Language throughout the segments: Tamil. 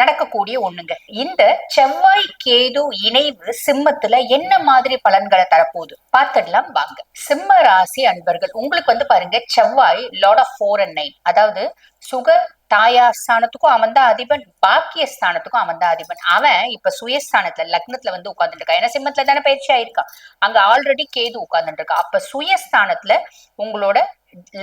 நடக்கக்கூடிய ஒண்ணுங்க. இந்த செவ்வாய் கேது இணைவு சிம்மத்துல என்ன மாதிரி பலன்களை தரப்போகுது? பார்த்துடலாம் வாங்க. சிம்ம ராசி அன்பர்கள் உங்களுக்கு வந்து பாருங்க செவ்வாய் lord of four and nine அதாவது சுக தாயா ஸ்தானத்துக்கும் அவன் தான் அதிபன் பாக்கிய ஸ்தானத்துக்கும் அவன் தான் அதிபன். அவன் இப்ப சுயஸ்தானத்துல லக்னத்துல வந்து உட்கார்ந்துட்டு இருக்கான் ஏன்னா சிம்மத்துல தானே பயிற்சி ஆயிருக்கான். அங்க ஆல்ரெடி கேது உட்கார்ந்துட்டு இருக்கான் அப்ப சுயஸ்தானத்துல உங்களோட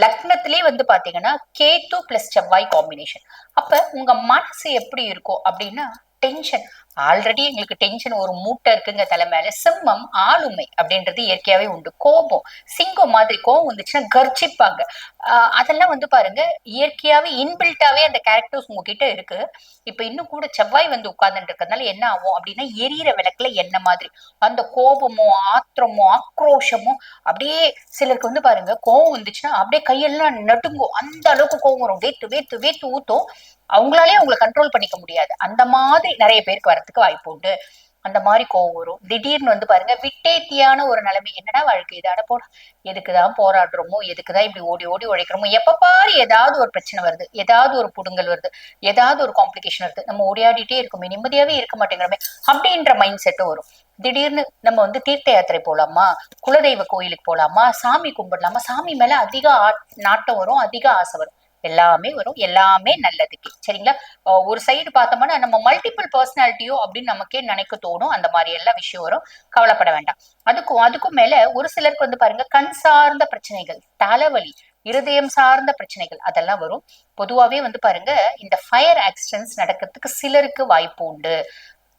லக்னத்திலே வந்து பாத்தீங்கன்னா கேத்து பிளஸ் செவ்வாய் காம்பினேஷன் அப்ப உங்க மனசு எப்படி இருக்கும் அப்படின்னா டென்ஷன் ஆல்ரெடி எங்களுக்கு டென்ஷன் ஒரு மூட்டை இருக்குங்க தலை மேல. சிம்மம் ஆளுமை அப்படின்றது இயற்கையாவே உண்டு. கோபம் சிங்கம் மாதிரி கோபம் வந்துச்சுன்னா கர்ஜிப்பாங்க. ஆஹ் அதெல்லாம் வந்து பாருங்க இயற்கையாவே இன்பில்ட்டாவே அந்த கேரக்டர்ஸ் உங்ககிட்ட இருக்கு. இப்ப இன்னும் கூட செவ்வாய் வந்து உட்கார்ந்துட்டு இருக்கிறதுனால என்ன ஆகும் அப்படின்னா எரியிற விளக்குல என்ன மாதிரி அந்த கோபமோ ஆத்திரமோ ஆக்ரோஷமோ அப்படியே சிலருக்கு வந்து பாருங்க கோவம் வந்துச்சுன்னா அப்படியே கையெல்லாம் நடுங்கும். அந்த அளவுக்கு கோவம் வரும். வேத்து வேத்து வேத்து ஊத்தும். அவங்களாலே அவங்கள கண்ட்ரோல் பண்ணிக்க முடியாது. அந்த மாதிரி நிறைய பேருக்கு வரத்துக்கு வாய்ப்பு உண்டு. அந்த மாதிரி கோவம் வரும். திடீர்னு வந்து பாருங்க விட்டேத்தியான ஒரு நிலைமை. என்னடா வாழ்க்கை இதான போட. எதுக்குதான் போராடுறோமோ? எதுக்குதான் இப்படி ஓடி ஓடி உழைக்கிறோமோ? எப்ப பாரு ஏதாவது ஒரு பிரச்சனை வருது. ஏதாவது ஒரு புடுங்கல் வருது. ஏதாவது ஒரு காம்ப்ளிகேஷன் வருது. நம்ம ஓடியாடிட்டே இருக்கோமே. நிம்மதியாவே இருக்க மாட்டேங்கிறோமே அப்படின்ற மைண்ட் செட்டும் வரும். திடீர்னு நம்ம வந்து தீர்த்த யாத்திரை போலாமா? குலதெய்வ கோயிலுக்கு போலாமா? சாமி கும்பிடலாமா? சாமி மேல அதிக ஆ- நாட்டம் வரும். அதிக ஆசை வரும். எல்லாமே வரும். எல்லாமே நல்லதுக்கு சரிங்களா? ஒரு சைடு பார்த்தோம்னா நம்ம மல்டிபிள் பர்சனாலிட்டியோ அப்படின்னு நமக்கே நினைக்க தோணும். அந்த மாதிரி எல்லா விஷயம் வரும். கவலைப்பட வேண்டாம். அதுக்கும் அதுக்கும் மேல ஒரு சிலருக்கு வந்து பாருங்க கண் சார்ந்த பிரச்சனைகள் தலைவலி இருதயம் சார்ந்த பிரச்சனைகள் அதெல்லாம் வரும். பொதுவாவே வந்து பாருங்க இந்த ஃபயர் ஆக்சிடென்ட்ஸ் நடக்கிறதுக்கு சிலருக்கு வாய்ப்பு உண்டு.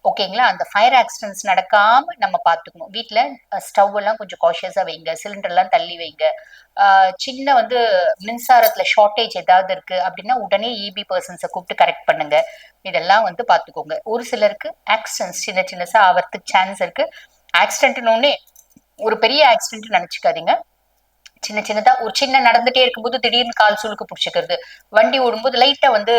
ஓகேங்களா அந்த ஃபயர் ஆக்சிடென்ட்ஸ் நடக்காம நம்ம பார்த்துக்கணும். வீட்டில் ஸ்டவ் எல்லாம் கொஞ்சம் காஷியஸாக வைங்க சிலிண்டர்லாம் தள்ளி வைங்க. சின்ன வந்து மின்சாரத்தில் ஷார்ட்டேஜ் ஏதாவது இருக்கு அப்படின்னா உடனே இபி பர்சன்ஸை கூப்பிட்டு கரெக்ட் பண்ணுங்க. இதெல்லாம் வந்து பார்த்துக்கோங்க. ஒரு சிலருக்கு ஆக்சிடென்ட்ஸ் சின்ன சின்னசா ஆகிறதுக்கு சான்ஸ் இருக்கு. ஆக்சிடென்ட்னு ஒரு பெரிய ஆக்சிடென்ட் நினைச்சுக்காதீங்க. சின்ன சின்னதா ஒரு சின்ன நடந்துட்டே இருக்கும்போது திடீர்னு கால் சுழுக்கு பிடிச்சிக்கிறது. வண்டி ஓடும்போது லைட்டா வந்து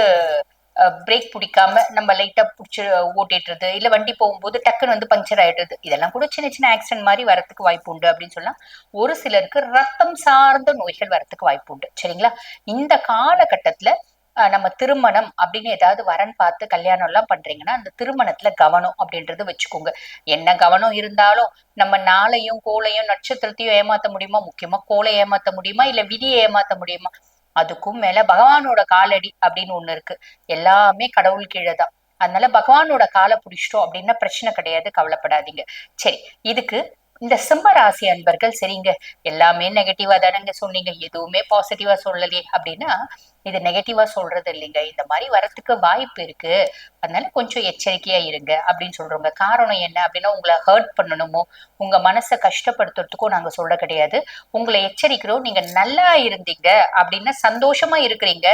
பிரேக் பிடிக்காம நம்ம லைட்டா பிடிச்சி ஓட்டிடுறது இல்ல வண்டி போகும்போது டக்குன்னு வந்து பஞ்சர் ஆயிடுறது இதெல்லாம் கூட சின்ன சின்ன ஆக்சிடென்ட் மாதிரி வரத்துக்கு வாய்ப்பு உண்டு அப்படின்னு சொல்லலாம். ஒரு சிலருக்கு ரத்தம் சார்ந்த நோய்கள் வரத்துக்கு வாய்ப்பு உண்டு. சரிங்களா? இந்த காலகட்டத்துல நம்ம திருமணம் அப்படின்னு ஏதாவது வரன் பார்த்து கல்யாணம் எல்லாம் பண்றீங்கன்னா அந்த திருமணத்துல கவனம் அப்படின்றது வச்சுக்கோங்க. என்ன கவனம் இருந்தாலும் நம்ம நாளையும் கோலையும் நட்சத்திரத்தையும் ஏமாத்த முடியுமா? முக்கியமா கோலை ஏமாத்த முடியுமா? இல்ல விதியை ஏமாத்த முடியுமா? அதுக்கும் மேல பகவானோட காலடி அப்படின்னு ஒண்ணு இருக்கு. எல்லாமே கடவுள் கீழே தான் அதனால பகவானோட காலை பிடிச்சிட்டோம் அப்படின்னா பிரச்சனை கிடையாது கவலைப்படாதீங்க. சரி இதுக்கு இந்த சிம்ம ராசி அன்பர்கள் சரிங்க. எல்லாமே நெகட்டிவா தானங்க சொன்னீங்க. எதுவுமே பாசிட்டிவா சொல்லலையே அப்படின்னா இது நெகட்டிவா சொல்றது இல்லைங்க. இந்த மாதிரி வரத்துக்கு வாய்ப்பு இருக்கு. அதனால கொஞ்சம் எச்சரிக்கையா இருங்க அப்படின்னு சொல்றோங்க காரணம் என்ன அப்படின்னா உங்களை ஹர்ட் பண்ணணுமோ உங்க மனசை கஷ்டப்படுத்துறதுக்கும் நாங்க சொல்ல கிடையாது. உங்களை எச்சரிக்கிறோம். நீங்க நல்லா இருந்தீங்க அப்படின்னா சந்தோஷமா இருக்கிறீங்க.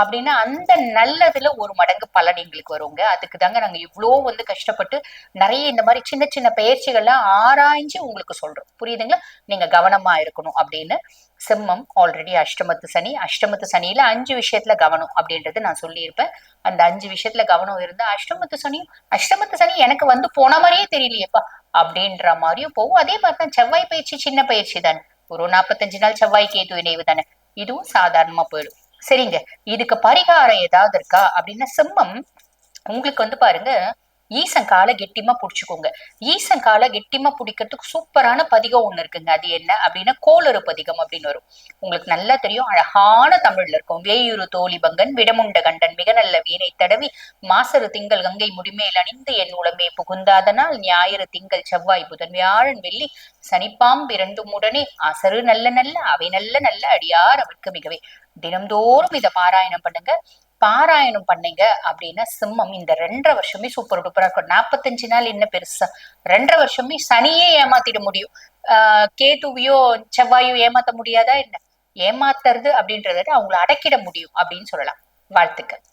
அப்படின்னா அந்த நல்லதுல ஒரு மடங்கு பலன் எங்களுக்கு வருங்க. அதுக்கு தாங்க நாங்க இவ்வளோ வந்து கஷ்டப்பட்டு நிறைய இந்த மாதிரி சின்ன சின்ன பயிற்சிகள்லாம் ஆராய்ஞ்சு உங்களுக்கு சொல்றோம். புரியுதுங்களா? நீங்க கவனமா இருக்கணும் அப்படின்னு சிம்மம் ஆல்ரெடி அஷ்டமத்து சனி. அஷ்டமத்து சனியில அஞ்சு விஷயத்துல கவனம் அப்படின்றது நான் சொல்லியிருப்பேன். அந்த அஞ்சு விஷயத்துல கவனம் இருந்தா அஷ்டமத்து சனியும் அஷ்டமத்து சனி எனக்கு வந்து போன மாதிரியே தெரியலையேப்பா அப்படின்ற மாதிரியும் போகும். அதே மாதிரி தான் செவ்வாய் பயிற்சி சின்ன பயிற்சி தானே. ஒரு நாற்பத்தஞ்சு நாள் செவ்வாய் கேது இணைவு தானே. இதுவும் சாதாரணமா போயிடும். சரிங்க. இதுக்கு பரிகாரம் ஏதாவது இருக்கா? அப்படின்னா சிம்மம் உங்களுக்கு வந்து பாருங்க ஈசன் காலை கெட்டிமா பிடிச்சிக்கோங்க. ஈசன் காலை கெட்டிமா பிடிக்கிறதுக்கு சூப்பரான பதிகம் ஒண்ணு இருக்குங்க. அது என்ன அப்படின்னா கோளறு பதிகம் அப்படின்னு வரும். உங்களுக்கு நல்லா தெரியும். அழகான தமிழ்ல இருக்கும். வேயுரு தோழிபங்கன் விடமுண்ட கண்டன் மிக நல்ல வீணை தடவி மாசரு திங்கள் கங்கை முடிமேல் அணிந்து என் உளமே புகுந்தாதனால் ஞாயிறு திங்கள் செவ்வாய் புதன் வியாழன் வெள்ளி சனிப்பாம்பு இரண்டும் உடனே அசரு நல்ல நல்ல அவை நல்ல நல்ல அடியார் அவருக்கு மிகவே தினம்தோறும் இதை பாராயணம் பண்ணுங்க. பாராயணம் பண்ணீங்க அப்படின்னா சிம்மம். இந்த ரெண்டரை வருஷமே சூப்பர் டூப்பரா இருக்கும். நாற்பத்தஞ்சு நாள் என்ன பெருசா? ரெண்டரை வருஷமே சனியே ஏமாத்திட முடியும். ஆஹ் கேதுவையோ செவ்வாயோ ஏமாத்த முடியாதா என்ன? ஏமாத்துறது அப்படின்றத அவங்கள அடக்கிட முடியும் அப்படின்னு சொல்லலாம். வாழ்த்துக்கள்.